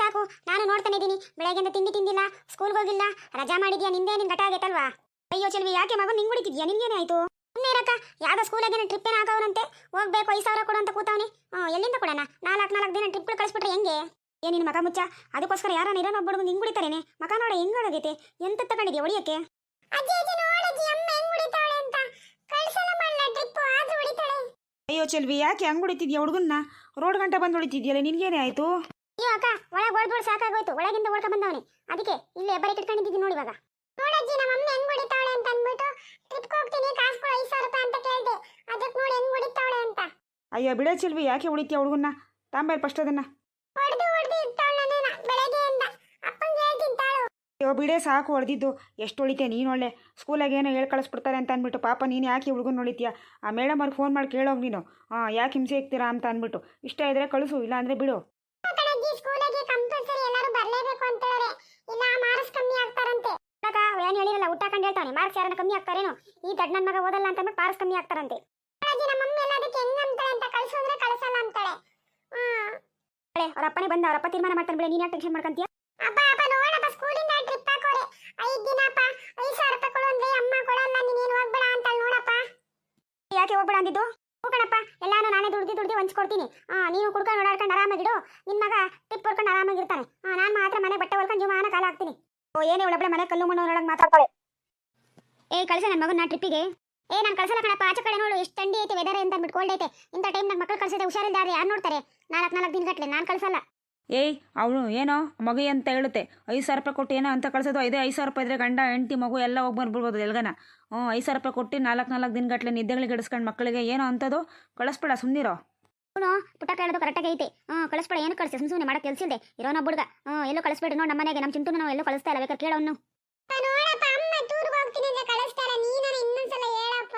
ಸಾಕು. ನಾನು ನೋಡ್ತಾನೆ ಇದ್ದೀನಿ. ಬೆಳಗ್ಗೆಯಿಂದ ತಿಂಡಿ ತಿಂದಿಲ್ಲ ಸ್ಕೂಲ್ಗೆ ಹೋಗಿಲ್ಲ. ರಜಾ ಮಾಡಿದ್ಯಾ ನಿಂದೇ ನಿನ್ ಘಟ ಆಗೈತಲ್ವಾ? ಅಯ್ಯೋ, ಚೆಲ್ವಿ, ಯಾಕೆ ಮಗು ನಿಂಗ್ ಹೊಡಿತಿದ್ಯಾ? ನಿನ್ಗೇನೆ ಆಯ್ತು? ಸುಮ್ಮನೆ ಇರಕ್ಕ. ಸ್ಕೂಲಾಗೇನೆ ಟ್ರಿಪ್ ಏನ ಹೋಗ್ಬೇಕು, ಐದು ಸಾವಿರ ಕೊಡು ಅಂತ ಕೂತವನಿ. ಹ್ಞೂ ಎಲ್ಲಿಂದ ಕೊಡೋಣ? ನಾಲ್ಕು ನಾಲ್ಕು ದಿನ ಟ್ರಿಪ್ ಕಳಿಸ್ಬಿಟ್ರೆ ಹೆಂಗೆ? ಏ ನಿನ್ನ ಮಗ ಮುಚ್ಚ. ಅದಕ್ಕೋಸ್ಕರ ಯಾರ ಇರೋನ್ ಒಬ್ಬಳು ಹಿಂಗ್ ಹೊಡಿತಾರೇನೆ? ಮಗ ನೋಡ ಹೆಂಗ್ ಹೊಡಗೈತೆ ಎಂತ ತಗೊಂಡಿದ್ಯಾ ಹೊಡಿಯಕ್ಕೆ? ಅಜ್ಜಿ ಅಜ್ಜಿ ನೋಡಜ್ಜಿ ಅಮ್ಮ ಹೆಂಗ್ ಹೊಡಿತಾಳೆ ಅಂತ. ಕಳ್ಸಲ್ಲ ಮಾಡಲ? ಟ್ರಿಪ್ ಆದ್ರೂ ಹೊಡಿತಾಳೆ. ಅಯ್ಯೋ ಚೆಲ್ವಿ ಯಾಕೆ ಹಂಗ್ ಹೊಡಿತಿದ್ಯಾ ಹುಡುಗನ್ನ? ರೋಡ್ ಗಂಟೆ ಬಂದು ಹೊಡಿತಿದ್ಯಲ್ಲ ನಿನ್ಗೇನೆ ಆಯ್ತು? ಅಯ್ಯೋ ಅಕ್ಕ ಒಳಗೆ ಹೊಡೆದು ಸಾಕಾಗೋಯ್ತು. ಒಳಗಿಂದ ಹೊಡ್ಕ ಬಂದವನೆ. ಅದಕ್ಕೆ ಇಲ್ಲೇ ಬರೀ ಕಿಟ್ಕೊಂಡಿದ್ದೀನಿ ನೋಡಿ ಇವಾಗ. ನೋಡಜ್ಜಿ ನಮ್ಮ ಅಮ್ಮ ಹೆಂಗ್ ಹೊಡಿತಾಳೆ ಅಂತ ಅಂದ್ಬಿಟ್ಟು ಟ್ರಿಪ್ಗೆ ಹೋಗ್ತೀನಿ. ಕಾಸು ಕೊಡು ಐದು ಸಾವಿರ ರೂಪಾಯಿ ಅಂತ ಕೇಳ್ದೆ. ಅದಕ್ಕೆ ನೋಡಿ ಹೆಂಗ್ ಹೊಡಿತಾಳೆ ಅಂತ. ಅಯ್ಯೋ ಬಿಡ ಚೆಲ್ವಿ ಯಾಕೆ ಹೊಡಿತೀಯ ಹುಡುಗನ್ನ? ತಾಂಬೇಲ್ ಫಸ್ಟ್ ಅದನ್ನ ಹೊಡೆದು ಹೊಡೆದು ಇರ್ತಾಳೆ ನನ್ನ ಬೆಳಗ್ಗೆಯಿಂದ ಅಪ್ಪಂಗೆ ಹೇಳ್ತೀನಿ ತಾಳು ಅಯ್ಯೋ ಬಿಡೆ ಸಾಕು ಹೊಡೆದಿದ್ದು. ಎಷ್ಟು ಹೊಳಿತೆ ನೀನು ಒಳ್ಳೆ. ಸ್ಕೂಲಾಗೆ ಏನೋ ಹೇಳಿ ಕಳಿಸ್ಬಿಡ್ತಾರೆ ಅಂತ ಅಂದ್ಬಿಟ್ಟು, ಪಾಪ ನೀನು ಯಾಕೆ ಹುಡುಗನ ನೋಡಿತೀಯ ಆ ಮೇಡಮ್ ಅವ್ರಿಗೆ ಫೋನ್ ಮಾಡಿ ಕೇಳೋಗಿ ನೀನು. ಹಾಂ ಯಾಕೆ ಹಿಂಸೆ ಇರ್ತೀರಾ ಅಂತ ಅಂದ್ಬಿಟ್ಟು. ಇಷ್ಟ ಇದ್ರೆ ಕಳಿಸು ಇಲ್ಲ ಅಂದರೆ ಬಿಡು ಹೇಳಿರಲ್ಲ ಊಟ ಕಂಡು ಹೇಳ್ತಾನೆ ಮಾರ್ಕ್ಸ್ ಯಾರನ್ನ ಕಮ್ಮಿ ಆಗ್ತಾರೇನು? ಈ ದಡ್ ನನ್ನ ಮಗ ಓದಲ್ಲ ಅಂತ ಅಂದ್ಬಿಟ್ಟು ಮಾರ್ಕ್ಸ್ ಕಮ್ಮಿ ಆಗ್ತಾರಂತೆ. ನಮ್ಮ ಮಮ್ಮಿ ಎಲ್ಲ ಅದಕ್ಕೆ ಹೆಂಗ್ ಅಂತಾಳೆ ಅಂತ ಕಳ್ಸು ಅಂದ್ರೆ ಕಳ್ಸಲ್ಲ ಅಂತಾಳೆ. ಅವ್ರ ಅಪ್ಪನೇ ಬಂದ ಅವರಪ್ಪ ಅಪ್ಪ ತೀರ್ಮಾನ ಮಾಡ್ತಾನೆ ಬಿಡ. ನೀನು ಯಾಕೆ ಟೆನ್ಷನ್ ಮಾಡ್ಕೊಂತೀಯ? ಅಪ್ಪ ಅಪ್ಪ ನೋಡಪ್ಪ, ಸ್ಕೂಲಿಂದ ಟ್ರಿಪ್ ಹಾಕೋರೆ. ಐದ್ ದಿನಪ್ಪ, ಐದು ಸಾವಿರ ರೂಪಾಯಿ ಕೊಡು ಅಂದ್ರೆ ಅಮ್ಮ ಕೊಡಲ್ಲ, ನೀನೇನು ಹೋಗ್ಬೇಡ ಅಂತ ನೋಡಪ್ಪ. ಯಾಕೆ ಹೋಗ್ಬೇಡ ಅಂದಿದ್ದು? ಹೋಗಣಪ್ಪ ಎಲ್ಲಾನು ನಾನೇ ದುಡ್ದು ದುಡ್ದು ಹಂಚ್ಕೊಡ್ತೀನಿ. ಆ, ನೀನು ಕುಡ್ಕೊಂಡು ಓಡಾಡ್ಕೊಂಡು ಆರಾಮಾಗಿಡು. ನಿನ್ ಮಗ ಟಿಪ್ ಹೊಡ್ಕೊಂಡು ಆರಾಮಾಗಿರ್ತಾನೆ. ಆ, ನಾನು ಮಾತ್ರ ಮನೆ ಬಟ್ಟೆ ಹೊಲ್ಕೊಂಡು ಜೀವಮಾನ ಕಾಲ ಹಾಕ್ತೀನಿ. ಓ, ಏನೇ ಒಳಗಡೆ ಮನೆ ಕಲ್ಲು ಮಣ್ಣು ನೋಡೋಕೆ ಮಾತಾಡ್ತಾಳೆ. ಏ ಕಳ್ಸ ನನ್ನ ಮಗನ ಟ್ರಿಪ್ಪಿಗೆ ಏ, ನಾನು ಕಳ್ಸಲ್ಲ ಕಣಪ್ಪ, ಆಚೆ ಕಡೆ ನೋಡು, ಎಷ್ಟು ಥಂಡಿ ಐತೆ ವೆದರ್ ಅಂತ ಅಂದ್ಬಿಟ್ಟು ಕೋಲ್ಡ್ ಐತೆ. ಇಂಥ ಟೈಮ್ ನನ್ನ ಮಕ್ಕಳು ಕಳ್ಸಿದ್ರೆ ಹುಷಾರಿಲ್ದಾರೆ ಯಾರು ನೋಡ್ತಾರೆ? ನಾಲ್ಕು ನಾಲ್ಕು ದಿನ ಗಟ್ಟಲೆ ನಾನು ಕಳ್ಸಲ್ಲ. ಏಯ್ ಅವಳು ಏನೋ ಮಗು ಅಂತ ಹೇಳುತ್ತೆ. ಐದು ಸಾವಿರ ರೂಪಾಯಿ ಕೊಟ್ಟು ಏನೋ ಅಂತ ಕಳ್ಸೋದು. ಐದೇ ಐದು ಸಾವಿರ ರೂಪಾಯಿ ಇದ್ರೆ ಗಂಡ ಹೆಂಡತಿ ಮಗು ಎಲ್ಲ ಹೋಗಿ ಬಂದ್ಬಿಡ್ಬೋದು ಎಲ್ಗನ. ಹ್ಞೂ ಐದು ಸಾವಿರ ರೂಪಾಯಿ ಕೊಟ್ಟು ನಾಲ್ಕು ನಾಲ್ಕು ದಿನಗಟ್ಟಲೆ ನಿದ್ದೆಗಳಿಗೆ ಗಿಡಿಸ್ಕೊಂಡು ಮಕ್ಕಳಿಗೆ ಏನೋ ಅಂತದು ಕಳಿಸ್ಬೇಡ ಸುಮ್ಮನಿರೋ ಪುಟ್ಟ ಪುಟ ಕೇಳೋದು ಕರೆಕ್ಟಾಗಿ ಐತೆ ಹ್ಞೂ ಕಳಿಸ್ಬೇಡ ಏನು ಕಳಿಸಿ ಸುಮ್ಮನೆ ಮಾಡೋ ಕೆಲಸ ಇಲ್ಲದೆ ಇರೋನ ಹುಡುಗ ಹ್ಞೂ ಎಲ್ಲೂ ಕಳಿಸ್ಬೇಡ ನೋಡಿ ನಮ್ಮ ಮನೆಗೆ ನಮ್ಮ ಚಿಂತೂ ನಾವು ಎಲ್ಲೂ ಕಳಿಸ್ತಾ ಇಲ್ಲ ಬೇಕಾದ್ರೆ ಕೇಳೋನು ನೋಡಪ್ಪ ಅಮ್ಮ ಟೂರ್ಗೆ ಹೋಗ್ತೀನಿ ಅಂತ ಕಳಿಸ್ತಾರ ನೀನು ಇನ್ನೊಂದ್ಸಲ ಹೇಳಪ್ಪ.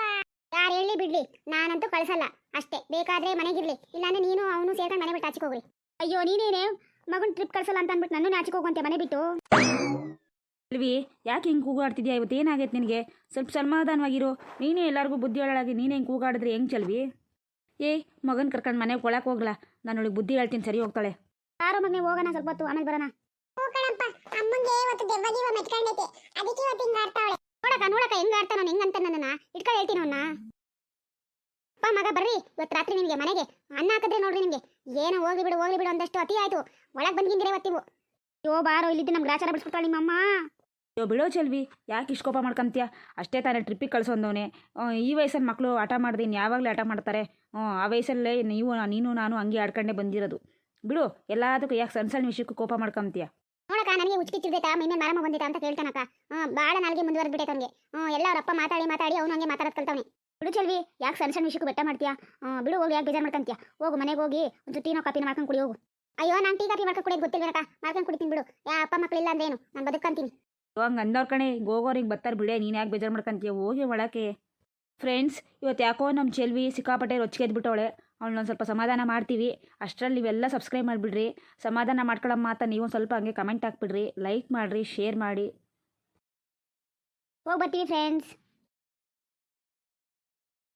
ಯಾರು ಹೇಳಿ ಬಿಡ್ಲಿ ನಾನಂತೂ ಕಳಿಸಲ್ಲ ಅಷ್ಟೇ. ಬೇಕಾದ್ರೆ ಮನೆಗಿರ್ಲಿ ಇಲ್ಲಾಂದ್ರೆ ನೀನು ಅವನು ಸೇರ್ಕೊಂಡು ಮನೆ ಬಿಟ್ಟು ಆಚೆಗೆ ಹೋಗ್ರಿ. ಅಯ್ಯೋ ನೀನೇನೆ? ಮಗನ್ ಟ್ರಿಪ್ ಕಳ್ಸಲ್ಲ ಅಂತ ಅಂದ್ಬಿಟ್ಟು ನಾನು ನಾಚಿಕೆ ಹೋಗುವಂತೆ ಮನೆ ಬಿಟ್ಟು. ಅಲ್ವಿ ಯಾಕೆ ಹಿಂಗೆ ಕೂಗಾಡ್ತಿದ್ಯಾ? ಇವತ್ತು ಏನಾಗೈತೆ ನಿನಗೆ? ಸ್ವಲ್ಪ ಸಮಾಧಾನವಾಗಿರು. ನೀನೇ ಎಲ್ಲರಿಗೂ ಬುದ್ಧಿ ಹೇಳಾಗಿ ನೀನೇ ಹಿಂಗೆ ಕೂಗಾಡಿದ್ರೆ ಹೆಂಗೆ ಚಲ್ವಿ? ಏಯ್ ಮಗನ್ ಕರ್ಕೊಂಡು ಮನೆಗೆ ಒಳಕ್ಕೆ ಹೋಗ್ಲಾ. ನಾನು ಅವಳಿಗೆ ಬುದ್ಧಿ ಹೇಳ್ತೀನಿ ಸರಿ ಹೋಗ್ತಾಳೆ. ಯಾರು ಮಗನೇ ಹೋಗೋಣ ಸ್ವಲ್ಪ ಹೊತ್ತು ಆಮೇಲೆ ಬರೋಣ. ಹೋಗೋಣಪ್ಪ. ಅಮ್ಮಂಗೆ ಇವತ್ತು ದೆವ್ವ ಗಿವ ಅದಕ್ಕೆ ಇವತ್ತು ಹಿಂಗ ಆಡ್ತಾವಳೆ. ನೋಡಕ ನೋಡಕ ಹೆಂಗ್ ಆಡ್ತಾ ನಾನು ಅಂತ ನನ್ನ ಇಟ್ಕೊಂಡು ಹೇಳ್ತೀನಿ ಅವನ್ನ ಅಪ್ಪ ಮಗ ಬರ್ರಿ. ಇವತ್ತು ರಾತ್ರಿ ನಿಮಗೆ ಮನೆಗೆ. ಅನ್ನ ಹಾಕಿದ್ರೆ ನೋಡ್ರಿ ನಿಮಗೆ ಏನೋ ಹೋಗ್ಲಿ ಬಿಡು ಹೋಗ್ಲಿ ಬಿಡು ಒಂದಷ್ಟು ಅತಿ ಆಯ್ತು. ಒಳಗೆ ಬಂದ್ಗಿಂದಿರೇ ಇವತ್ತಿವು ಯೋ ಬಾರೋ ಇಲ್ಲಿದ್ದು ನಮ್ಗೆ ಗ್ರಾಚಾರ ಬಿಡಿಸ್ಬಿಡ್ತಾಳೆ ನಿಮ್ಮಮ್ಮ. ಅಯ್ಯೋ ಬಿಡೋ ಚಲ್ವಿ ಯಾಕೆ ಇಷ್ಟು ಕೋಪ ಮಾಡ್ಕೊಂತೀಯ? ಅಷ್ಟೇ ತಾನೇ ಟ್ರಿಪ್ಪಿಗೆ ಕಳ್ಸೊಂದವನೇ. ಈ ವಯಸ್ಸಲ್ಲಿ ಮಕ್ಕಳು ಆಟ ಮಾಡ್ದೀನಿ ಯಾವಾಗಲೂ ಆಟ ಮಾಡ್ತಾರೆ. ಹ್ಞೂ ಆ ವಯಸ್ಸಲ್ಲೇ ನೀವು ನೀನು ನಾನು ಹಂಗೆ ಆಡ್ಕೊಂಡೇ ಬಂದಿರೋದು. ಬಿಡು ಎಲ್ಲದಕ್ಕೂ ಯಾಕೆ ಸಣ್ಣ ಸಣ್ಣ ವಿಷಯಕ್ಕೂ ಕೋಪ ಮಾಡ್ಕೊಂತೀಯ? ನೋಡಕ್ಕ ನನಗೆ ಉಚ್ಕಿಚ್ಚಿರ್ತೈತಾ ಮೈ ಮೇಲೆ ಮಾರಮ್ಮ ಬಂದಿತ್ತ ಅಂತ ಕೇಳ್ತಾನಕ್ಕ. ಭಾಳ ನಾಲ್ಗೆ ಮುಂದುವರೆದು ಬಿಟ್ಟೈತೆ ಅವನಿಗೆ. ಹ್ಞೂ ಎಲ್ಲ ಅವ್ರಪ್ಪ ಮಾತಾಡಿ ಮಾತಾಡಿ ಅವನು ಹಂಗೆ ಮಾತಾಡೋದು ಕಲ್ತವನೆ. ಬಿಡು ಚೆಲ್ವಿ ಯಾಕೆ ಸಣ್ಣ ಸಣ್ಣ ವಿಷಯಕ್ಕೂ ಬೆಟ್ಟ ಮಾಡ್ತೀಯಾ? ಬಿಡು ಹೋಗಿ ಯಾಕೆ ಬೇಜಾರು ಮಾಡ್ಕೊಂತೀಯ? ಹೋಗು ಮನೆಗೆ ಹೋಗಿ ಒಂದು ಟೀನೋ ಕಾಪಿನ ಮಾಡ್ಕೊಂಡು ಕುಡಿ ಹೋಗು. ಅಯ್ಯೋ ನಾನು ಟೀ ಕಾಫಿ ಮಾಡ್ಕೊಂಡು ಕುಡಿಯೋದು ಗೊತ್ತಿಲ್ವನಕ್ಕ ಮಾಡ್ಕೊಂಡು ಕುಡಿತೀನಿ ಬಿಡು. ಯಾ ಅಪ್ಪ ಮಕ್ಕಳಿಲ್ಲ ಅಂದ್ರೆ ಏನು ನಾನು ಬದುಕಂತೀನಿ ಹಂಗೆ ಅಂದವ್ರ ಕಣೆ ಹಿಂಗೆ ಹೋಗೋರು ಹಿಂಗೆ ಬರ್ತಾರೆ ಬಿಡೆ ನೀನು ಯಾಕೆ ಬೇಜಾರು ಮಾಡ್ಕೊಂತೀಯ? ಹೋಗಿ ಒಳಕ್ಕೆ. ಫ್ರೆಂಡ್ಸ್ ಇವತ್ತು ಯಾಕೋ ನಮ್ಮ ಚೆಲ್ವಿ ಸಿಕ್ಕಾಪಟ್ಟೆ ರೊಚ್ಚಿಗೆದ್ಬಿಟ್ಟವಳೆ ಅವಳನ್ನ ಸ್ವಲ್ಪ ಸಮಾಧಾನ ಮಾಡ್ತೀವಿ. ಅಷ್ಟರಲ್ಲಿ ನೀವೆಲ್ಲ ಸಬ್ಸ್ಕ್ರೈಬ್ ಮಾಡಿಬಿಡ್ರಿ. ಸಮಾಧಾನ ಮಾಡ್ಕೊಳ್ಳೋ ಮಾತ ನೀವು ಸ್ವಲ್ಪ ಹಂಗೆ ಕಮೆಂಟ್ ಹಾಕ್ಬಿಡ್ರಿ. ಲೈಕ್ ಮಾಡಿರಿ ಶೇರ್ ಮಾಡಿ. ಹೋಗಿ ಬರ್ತೀವಿ ಫ್ರೆಂಡ್ಸ್.